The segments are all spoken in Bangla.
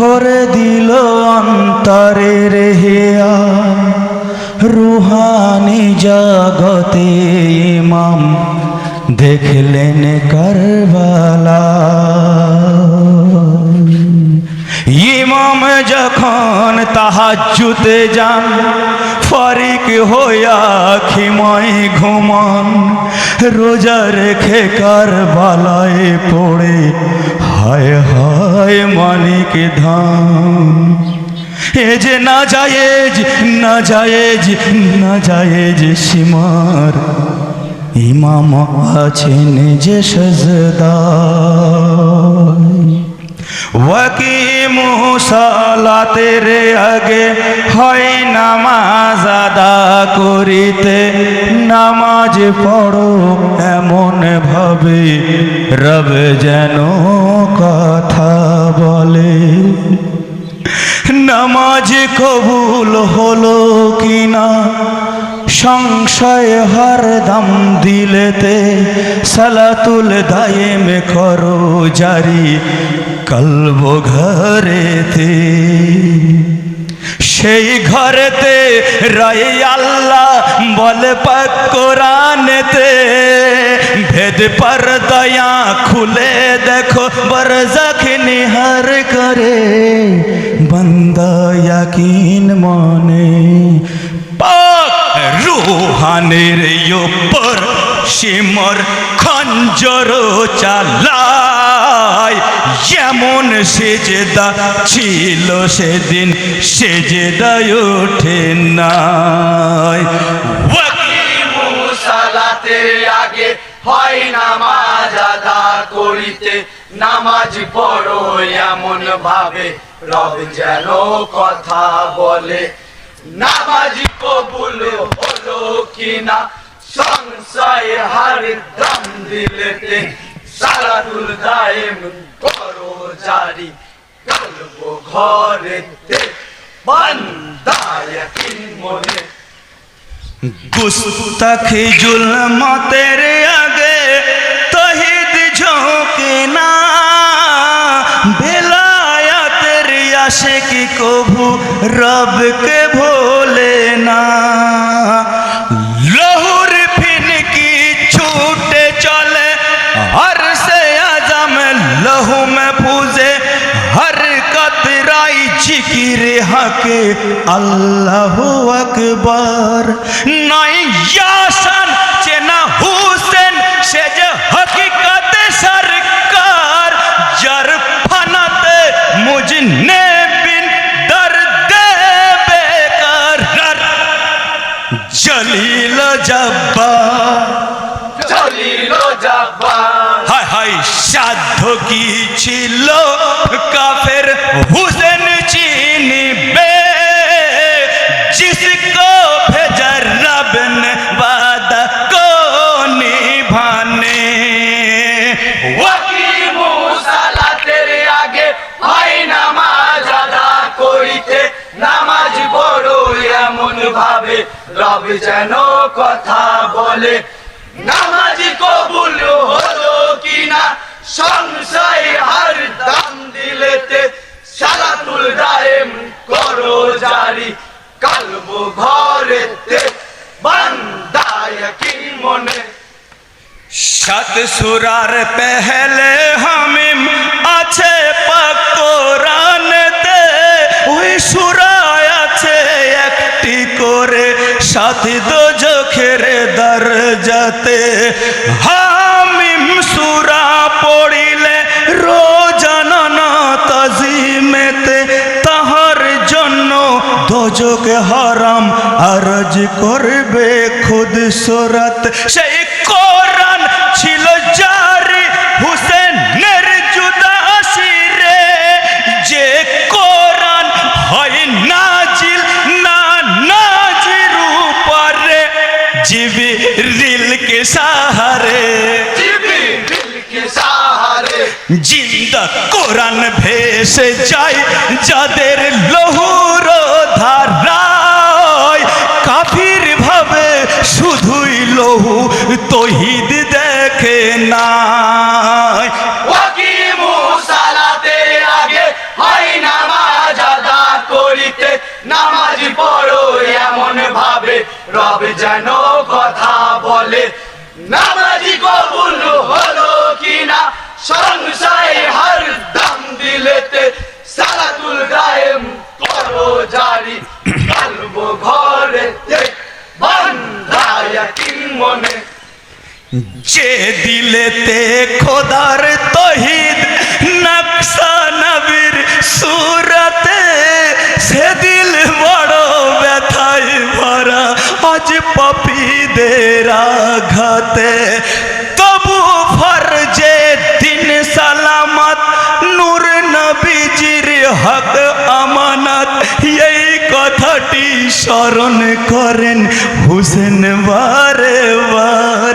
ভরে দিল অন্তরে রেহেয়া রুহানি জগতে ইমাম দেখলেন করবালা। ইমাম যখন তাহাজুতে যান ফারিক হইয়া খিময় ঘুমান, রোজা রেখে কারবালায় পড়ে। হায় হায় মালিক ধাম এ যে না জায়েজ না জায়েজ না জায়েজ সীমার ইমাম আছেন যে সজদায়। ওয়াকিমু সালাতের আগে হয় নামাজ আদা করিতে। নামাজ পড়ো এমন ভাবে, রব যেন কথা বলে। নামাজ কবুল হলো কিনা? সংশয় হরদম দিলেতে সালাতুল দায়েম করো জারি। কলব ঘরেতে সেই ঘরেতে রয়ে আল্লাহ বলে পাক কোরআনেতে, ভেদ পর দয়া খুলে দেখো বরজখ নিহার করে বন্দা ইয়াকিন মনে। পাক রুহানের উপর সিমর খঞ্জর চালায় যেমন সেজেদা ছিল সেদিন, সেজেদায় ওঠে সালাতের আগে হয় নামাজ আদা করিতে। নামাজ পড়ো এমন ভাবে, রব যেন কথা বলে। নামাজ কবুল হলো কিনা, সংশয় হার দম দিলেতে। সালাতুল দায়েম করো জারি। কলব ঘরেতে বান্দায় কিন মনে। গুস্তাখি জুলমতের আগে তহিদ ঝোঁকে না। বেলায়াতের আসে কি কভু রবকে ভোলে না। রে হাকে আল্লাহ আকবর। নয় ইয়াসান চেনা হুসেন সে যে হকিকত সরকার। যার ফানাতে মুজনে বিন দর্দে বেকার। জলিল জব্বা জলিল জব্বা হায় হায় সাধ্য কি ছিল? কাফের হুসেন রব যেন কথা বলে। নামাজ কবুল হলো কিনা? সংশয় হার দাম দিলেতে সালাতুল দায়েম করো জারি। কালব ঘরেতে বান্দায় কি মনে? সাত সুরার পেহলে হামিম আছে পাকোরানতে ওই সুরায় আছে একটি করে সাথী দোজখের দরজাতে। হামিম সুরা পড়িলে রোজানা তাজিমেতে, তাহার জন্য দোজক হারাম আরজ করবে খুদ সুরত। সেই কোরআন জিন্দা কোরআন ভেসে যায়, যাদের লহুর ধারায় কাফির ভাবে শুধুই লহু তহিদ দেখে না নামাজ পড়ো এমন ভাবে। রব যেন কথা বলে, নামাজি কবুল হলো সংশয় হর দম দিলেতে সালাতুল গায়েম করো জারি কালব কি মনে। যে দিলেতে খোদার তহিদ নকশা নবীর সুরতে, সে দিল বড় ব্যথায় ভরা আজ পাপীদের আঘাতে। তবু স্মরণ করেন হুসেন বারে বার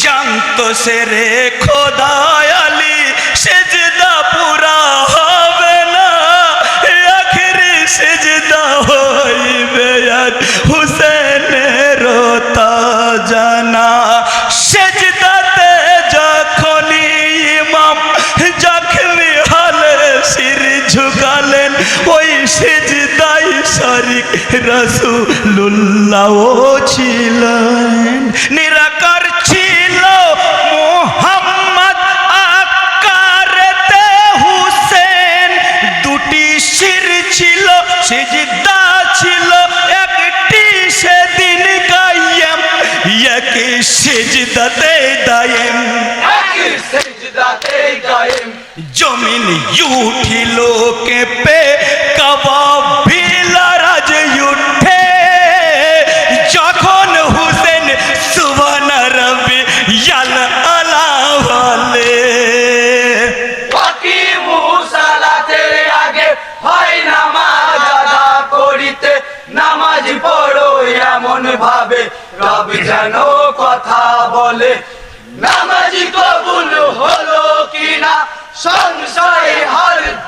জানতো সে রে খোদায়ালি। রসুল্লাহ ছিলেন। নিরাকার ছিল মোহাম্মদ আকারেতে হুসেন। দুটি শির ছিল সিজদা ছিল একটি সেদিন কাইয়াম একই সিজদাতে দায়েম। জমিন উঠিল কেঁপে কবাবিলারাজ রব যেন কথা বলে, নামাজি কবুল হলো কিনা? সংশয়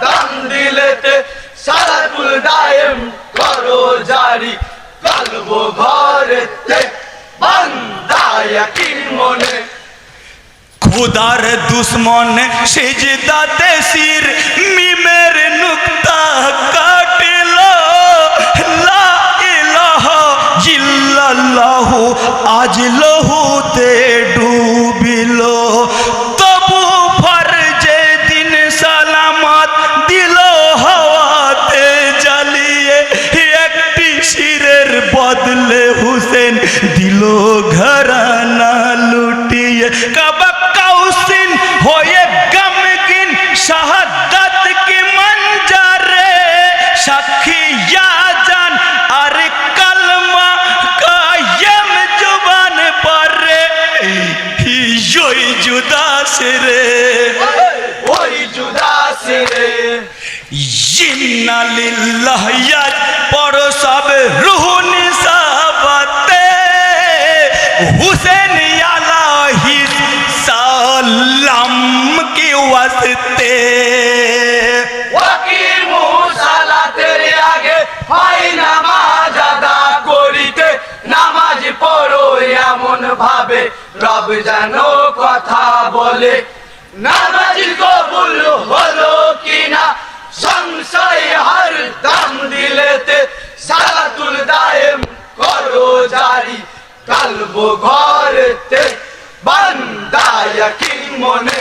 দম দিলেতে দায়েম করো জারি, কালব ঘরেতে বান্দায় কি মনে। খুদার দুশ্মন সেজদাতে সির মিমের ইল্লাল্লাহু আজ লহুতে ডুবিল। তবু ফর দিন সালামত দিল হাওয়াতে জ্বালিয়ে, একটি শিরের বদলে হুসেন দিল ইন্না লিল্লাহ ইয়াজ পড়ো সব রুহ নিসাবতে, হুসেন আলাহি সালাম কি ওয়াস্তে ওয়াকিমু আগে হয় নামাজ করিতে। নামাজ পড়ো এমন ভাবে, রব কথা বলে। নামাজ কবুল হলো কিনা সংশয় হর দাম দিলেতে সালাতুল দায়েম করো জারি কালব ঘরেতে বান্দায় কি মনে?